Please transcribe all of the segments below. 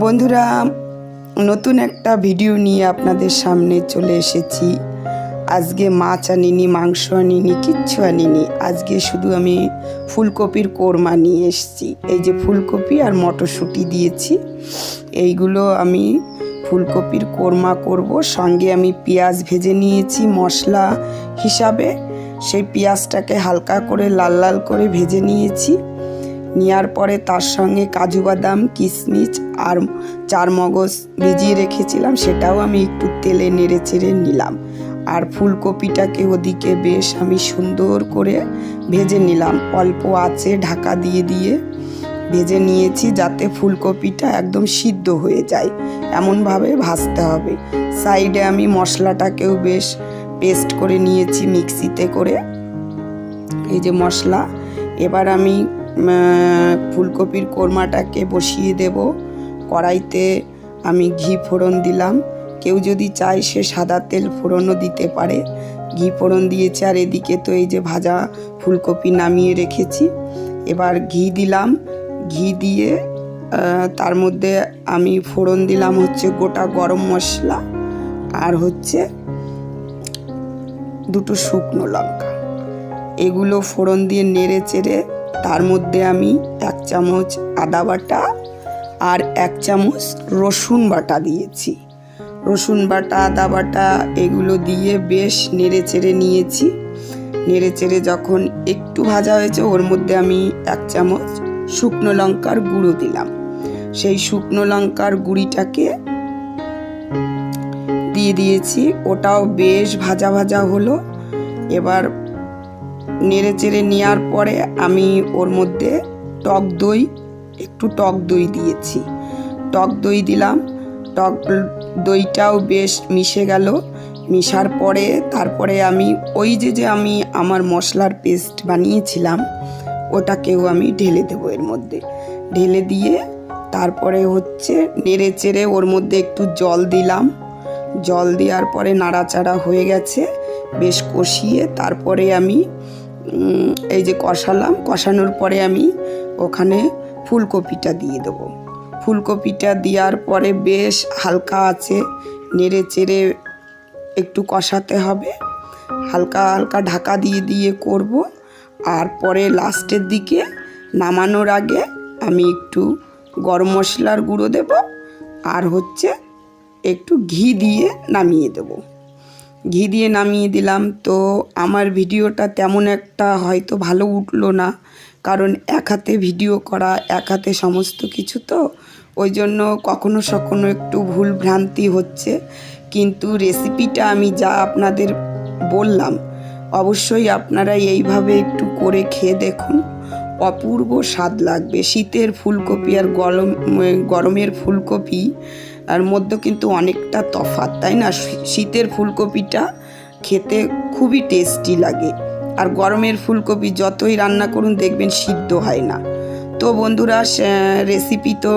বন্ধুরা, নতুন একটা ভিডিও নিয়ে আপনাদের সামনে চলে এসেছি। আজকে মাছ আনিনি, মাংস আনিনি, কিচ্ছু আনিনি। আজকে শুধু আমি ফুলকপির কোরমা নিয়ে এসেছি। এই যে ফুলকপি আর মটরশুঁটি দিয়েছি। এইগুলো আমি ফুলকপির কোরমা করব। সঙ্গে আমি পেঁয়াজ ভেজে নিয়েছি মশলা হিসাবে। সেই পেঁয়াজটাকে হালকা করে লাল লাল করে ভেজে নিয়েছি। নেওয়ার পরে তার সঙ্গে কাজু বাদাম, কিশমিশ আর চার মগজ ভিজিয়ে রেখেছিলাম, সেটাও আমি একটু তেলে নেড়ে চেড়ে নিলাম। আর ফুলকপিটাকে ওদিকে বেশ আমি সুন্দর করে ভেজে নিলাম। অল্প আছে ঢাকা দিয়ে দিয়ে ভেজে নিয়েছি যাতে ফুলকপিটা একদম সিদ্ধ হয়ে যায়। এমনভাবে ভাজতে হবে। সাইডে আমি মশলাটাকেও বেশ পেস্ট করে নিয়েছি মিক্সিতে করে। এই যে মশলা, এবার আমি ফুলকপির কোরমাটাকে বসিয়ে দেব। কড়াইতে আমি ঘি ফোড়ন দিলাম। কেউ যদি চায় সে সাদা তেল ফোড়নও দিতে পারে। ঘি ফোড়ন দিয়েছে আর এদিকে তো এই যে ভাজা ফুলকপি নামিয়ে রেখেছি। এবার ঘি দিলাম। ঘি দিয়ে তার মধ্যে আমি ফোড়ন দিলাম হচ্ছে গোটা গরম মশলা আর হচ্ছে দুটো শুকনো লঙ্কা। এগুলো ফোড়ন দিয়ে নেড়ে চেড়ে তার মধ্যে আমি এক চামচ আদা বাটা আর এক চামচ রসুন বাটা দিয়েছি। রসুন বাটা, আদা বাটা এগুলো দিয়ে বেশ নেড়ে চেড়ে নিয়েছি। নেড়ে চেড়ে যখন একটু ভাজা হয়েছে, ওর মধ্যে আমি এক চামচ শুকনো লঙ্কার গুঁড়ো দিলাম। সেই শুকনো লঙ্কার গুঁড়িটাকে দিয়ে দিয়েছি। ওটাও বেশ ভাজা ভাজা হলো। এবার নেড়ে চেড়ে নেওয়ার পরে আমি ওর মধ্যে টক দই, একটু টক দই দিয়েছি। টক দই দিলাম। টক দইটাও বেশ মিশে গেল। মিশার পরে তারপরে আমি ওই যে যে আমি আমার মশলার পেস্ট বানিয়েছিলাম, ওটাকেও আমি ঢেলে দেবো এর মধ্যে। ঢেলে দিয়ে তারপরে হচ্ছে নেড়ে চেড়ে ওর মধ্যে একটু জল দিলাম। জল দেওয়ার পরে নাড়াচাড়া হয়ে গেছে। বেশ কষিয়ে তারপরে আমি এই যে কষালাম, কষানোর পরে আমি ওখানে ফুলকপিটা দিয়ে দেবো। ফুলকপিটা দেওয়ার পরে বেশ হালকা আছে, নেড়ে চেড়ে একটু কষাতে হবে। হালকা হালকা ঢাকা দিয়ে দিয়ে করব। আর পরে লাস্টের দিকে নামানোর আগে আমি একটু গরম মশলার গুঁড়ো দেব। আর হচ্ছে একটু ঘি দিয়ে নামিয়ে দেবো। ঘি দিয়ে নামিয়ে দিলাম। তো আমার ভিডিওটা তেমন একটা হয়তো ভালো উঠল না। কারণ এক হাতে ভিডিও করা, এক হাতে সমস্ত কিছু তো। ওই জন্য কখনো সখনো একটু ভুল ভ্রান্তি হচ্ছে। কিন্তু রেসিপিটা আমি যা আপনাদের বললাম, অবশ্যই আপনারা এইভাবে একটু করে খেয়ে দেখুন। অপূর্ব স্বাদ লাগবে। শীতের ফুলকপি আর গরম গরমের ফুলকপি আর মধ্যে কিন্তু অনেকটা তফাৎ, তাই না? শীতের ফুলকপিটা খেতে খুবই টেস্টি লাগে। আর গরমের ফুলকপি যতই রান্না করুন, দেখবেন সিদ্ধ হয় না। তো বন্ধুরা রেসিপি তো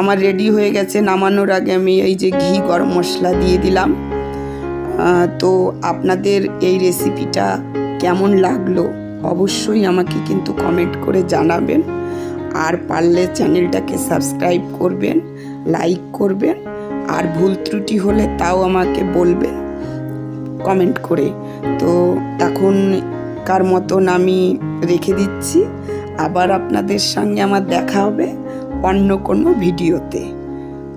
আমার রেডি হয়ে গেছে। নামানোর আগে আমি এই যে ঘি, গরম মশলা দিয়ে দিলাম। তো আপনাদের এই রেসিপিটা কেমন লাগল অবশ্যই আমাকে কিন্তু কমেন্ট করে জানাবেন। আর পারলে চ্যানেলটাকে সাবস্ক্রাইব করবেন। লাইক করবেন আর ভুল ত্রুটি হলে তাও আমাকে বলবেন কমেন্ট করে। তো এখন কার মতন আমি রেখে দিচ্ছি, আবার আপনাদের সঙ্গে আমার দেখা হবে অন্য কোনো ভিডিওতে।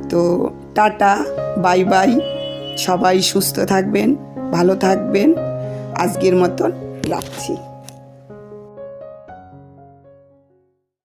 তো টাটা, বাই বাই, সবাই সুস্থ থাকবেন, ভালো থাকবেন, আজকের মতন রাখছি।